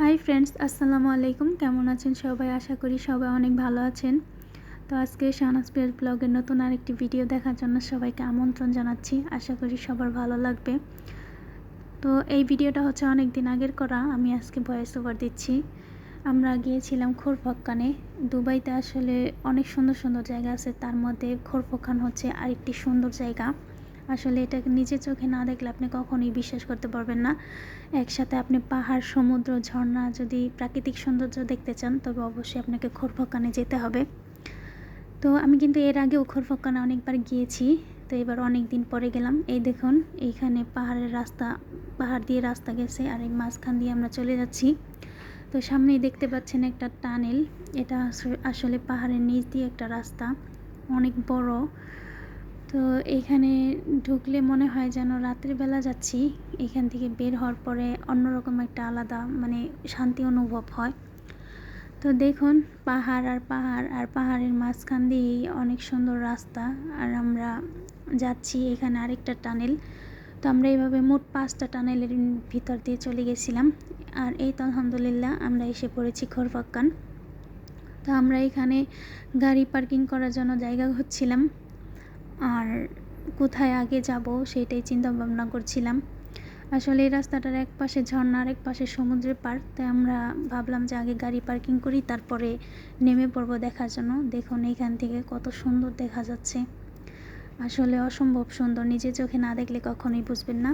Hi friends আসসালামু আলাইকুম। কেমন আছেন সবাই? আশা করি সবাই অনেক ভালো আছেন। তো আজকে শাহনাজ পিয়ার ব্লগের নতুন আরেকটি ভিডিও দেখার জন্য সবাইকে আমন্ত্রণ জানাচ্ছি। আশা করি সবার ভালো লাগবে। তো এই ভিডিওটা হচ্ছে অনেক দিন আগের করা। আমি আজকে ভয়েস ওভার দিচ্ছি। আমরা গিয়েছিলাম খোরফক্কানে দুবাইতে আসলে অনেক সুন্দর সুন্দর জায়গা আছে। তার মধ্যে খোরফক্কান হচ্ছে আরেকটি সুন্দর জায়গা। আসলে এটা নিজের চোখে না দেখলে আপনি কখনোই বিশ্বাস করতে পারবেন না। একসাথে আপনি পাহাড়, সমুদ্র, ঝর্ণা যদি প্রাকৃতিক সৌন্দর্য দেখতে চান, তবে অবশ্যই আপনাকে খোরফক্কানে যেতে হবে। তো আমি কিন্তু এর আগেও খোরফক্কানে অনেকবার গিয়েছি, তো এবার অনেক দিন পরে গেলাম। এই দেখুন, এইখানে পাহাড়ের রাস্তা, পাহাড় দিয়ে রাস্তা গেছে আর এই মাঝখান দিয়ে আমরা চলে যাচ্ছি। তো সামনেই দেখতে পাচ্ছেন একটা টানেল, এটা আসলে পাহাড়ের নিচ দিয়ে একটা রাস্তা, অনেক বড়। তো এখানে ঢুকলে মনে হয় যেন রাতের বেলা যাচ্ছি। এখান থেকে বের হওয়ার পরে অন্যরকম একটা আলাদা মানে শান্তি অনুভব হয়। তো দেখুন, পাহাড় আর পাহাড়, আর পাহাড়ের মাঝখান দিয়েই অনেক সুন্দর রাস্তা। আর আমরা যাচ্ছি এখানে আরেকটা টানেল। তো আমরা এইভাবে মোট পাঁচটা টানেলের ভিতর দিয়ে চলে গেছিলাম। আর এই তো আলহামদুলিল্লাহ আমরা এসে পড়েছি খোরফাক্কান তো আমরা এখানে গাড়ি পার্কিং করার জন্য জায়গা হচ্ছিলাম আর কোথায় আগে যাব সেটাই চিন্তা ভাবনা করছিলাম। আসলে এই রাস্তাটার এক পাশে ঝর্ণা আর এক পাশে সমুদ্রের পার তাই আমরা ভাবলাম যে আগে গাড়ি পার্কিং করি, তারপরে নেমে পড়ব দেখার জন্য। দেখুন এইখান থেকে কত সুন্দর দেখা যাচ্ছে। আসলে অসম্ভব সুন্দর, নিজের চোখে না দেখলে কখনোই বুঝবেন না।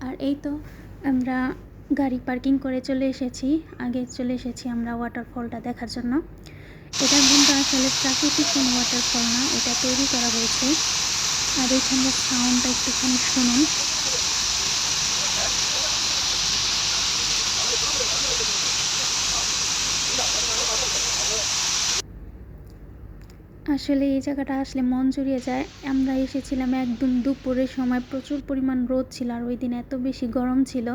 আর এই তো আমরা গাড়ি পার্কিং করে চলে এসেছি, আগে চলে এসেছি আমরা ওয়াটারফলটা দেখার জন্য। এটা কিন্তু আসলে প্রাকৃতিক কোনো ওয়াটারফল না, এটা তৈরি করা হয়েছে। আর এখানে সাউন্ডটা একটুখানি শুনুন। আসলে এই জায়গাটা আসলে মন জুড়িয়ে যায়। আমরা এসেছিলাম একদম দুপুরের সময় প্রচুর পরিমাণ রোদ ছিল আর ওই দিন এত বেশি গরম ছিল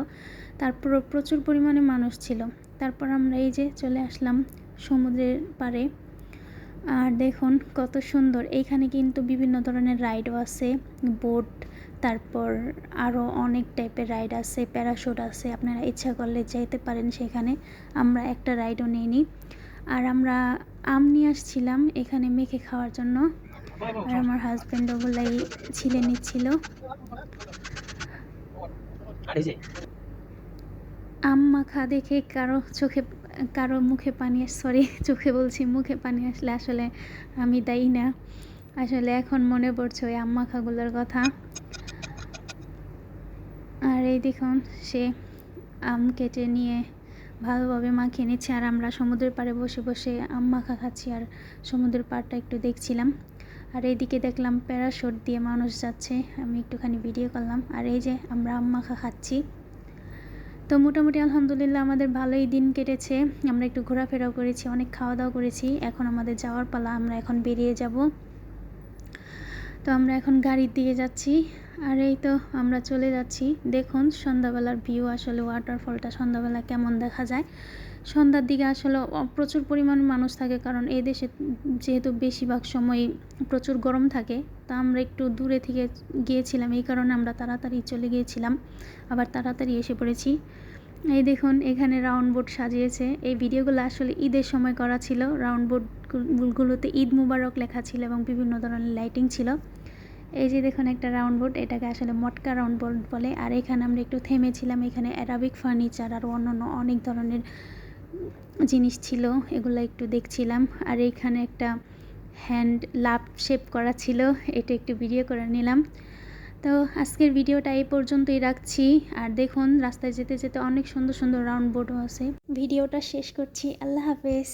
তারপর প্রচুর পরিমাণে মানুষ ছিল। তারপর আমরা এই যে চলে আসলাম সমুদ্রের পাড়ে। আর দেখুন কত সুন্দর। এইখানে কিন্তু বিভিন্ন ধরনের রাইডও আছে বোট তারপর আরও অনেক টাইপের রাইড আছে প্যারাশুট আছে আপনারা ইচ্ছা করলে যেতে পারেন সেখানে। আমরা একটা রাইডও নিইনি। আর আমরা আম নিয়ে আসছিলাম এখানে মেখে খাওয়ার জন্য। আর আমার হাজব্যান্ড ওগুলাই ছিলে নিচ্ছিল। আম মাখা দেখে কারও চোখে কারও মুখে পানি সরি চোখে বলছি, মুখে পানি আসলে আসলে আমি দায়ী না। আসলে এখন মনে পড়ছে ওই আম মাখাগুলোর কথা। আর এই দেখুন, সে আম কেটে নিয়ে ভালোভাবে মাখিয়ে নিচ্ছে, আর আমরা সমুদ্রের পাড়ে বসে বসে আম মাখা খাচ্ছি, আর সমুদ্রের পাড়টা একটু দেখছিলাম। আর এইদিকে দেখলাম প্যারাশুট দিয়ে মানুষ যাচ্ছে, আমি একটুখানি ভিডিও করলাম। আর এই যে আমরা আম মাখা খাচ্ছি। তো মোটামুটি আলহামদুলিল্লাহ আমাদের ভালোই দিন কেটেছে। আমরা একটু ঘোরাফেরাও করেছি, অনেক খাওয়া দাওয়া করেছি। এখন আমাদের যাওয়ার পালা, আমরা এখন বেরিয়ে যাব। তো আমরা এখন গাড়ির দিকে যাচ্ছি। আর এই তো আমরা চলে যাচ্ছি। দেখুন, সন্ধ্যাবেলার ভিউ আসলে ওয়াটারফলটা সন্ধ্যাবেলা কেমন দেখা যায়। সন্ধ্যার দিকে আসলে প্রচুর পরিমাণ মানুষ থাকে, কারণ এই দেশে যেহেতু বেশিরভাগ সময় প্রচুর গরম থাকে, তা আমরা একটু দূরে থেকে গিয়েছিলাম, এই কারণে আমরা তাড়াতাড়ি চলে গিয়েছিলাম। আবার তাড়াতাড়ি এসে পড়েছি। এই দেখুন, এখানে রাউন্ড বোর্ড সাজিয়েছে। এই ভিডিওগুলো আসলে ঈদের সময় করা ছিল। রাউন্ড বোর্ডগুলোতে ঈদ মুবারক লেখা ছিল এবং বিভিন্ন ধরনের লাইটিং ছিল। এই যে দেখুন একটা রাউন্ড বোর্ড এটাকে আসলে মটকা রাউন্ড বোর্ড বলে। আর এখানে আমরা একটু থেমেছিলাম, এখানে অ্যারাবিক ফার্নিচার আর অন্যান্য অনেক ধরনের জিনিস ছিল, এগুলো একটু দেখছিলাম। আর এইখানে একটা হ্যান্ড লাভ শেপ করা ছিল, এটা একটু ভিডিও করে নিলাম। তো আজকের ভিডিওটা এই পর্যন্তই রাখছি। আর দেখুন, রাস্তায় যেতে যেতে অনেক সুন্দর সুন্দর রাউন্ড বোর্ডও আছে। ভিডিওটা শেষ করছি, আল্লাহ হাফেজ।